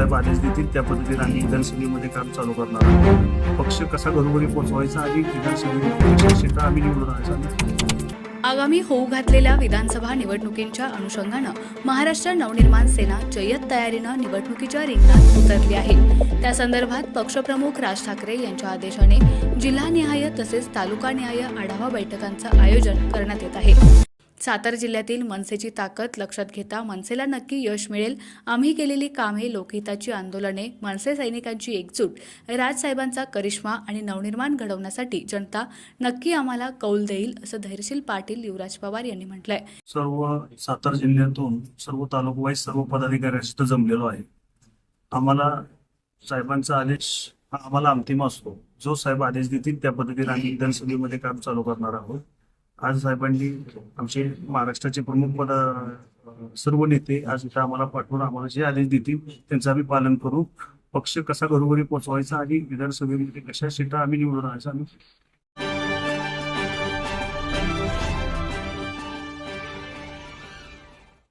साहेब आदेश देतील त्या पद्धतीने आम्ही विधानसभेमध्ये काम चालू करणार आहोत. पक्ष कसा घरोघरी पोहोचवायचा आणि विधानसभेमध्ये आम्ही निवडून आणायचा आगामी होऊ घातलेल्या विधानसभा निवडणुकींच्या अनुषंगानं महाराष्ट्र नवनिर्माण सेना जय्यत तयारीनं निवडणुकीच्या रिंगणात उतरली आहे. त्या संदर्भात पक्षप्रमुख राज ठाकरे यांच्या आदेशाने जिल्हानिहाय तसेच तालुकानिहाय आढावा बैठकांचं आयोजन करण्यात येत आहे. सातारा जिल्ह्यातील मनसेची ताकद लक्षात घेता मनसेला नक्की यश मिळेल. आम्ही केलेली कामे लोकहिताची आंदोलने. मनसे सैनिकांची एकजूट. राजसाहेबांचा करिश्मा आणि नवनिर्माण घडवण्यासाठी जनता नक्की आम्हाला कौल देईल असं धैर्यशील पाटील युवराज पवार यांनी म्हटलंय. सर्व सातारा जिल्ह्यातून सर्व तालुकावाईज सर्व पदाधिकाऱ्यांशी जमलेलो आहे. आम्हाला साहेबांचा आदेश हा आम्हाला अंतिम असतो. जो साहेब आदेश देतील त्या पद्धतीने आम्ही विधानसभेमध्ये काम चालू करणार आहोत. आज साहेबांनी आमचे महाराष्ट्राचे प्रमुख पद सर्व नेते आज इथं आम्हाला पाठवून आम्हाला जे आदेश देतील त्यांचं आम्ही पालन करू. पक्ष कसा घरोघरी पोहोचवायचा आणि विधानसभेमध्ये कशा सीटा आम्ही निवडून आणायचा आम्ही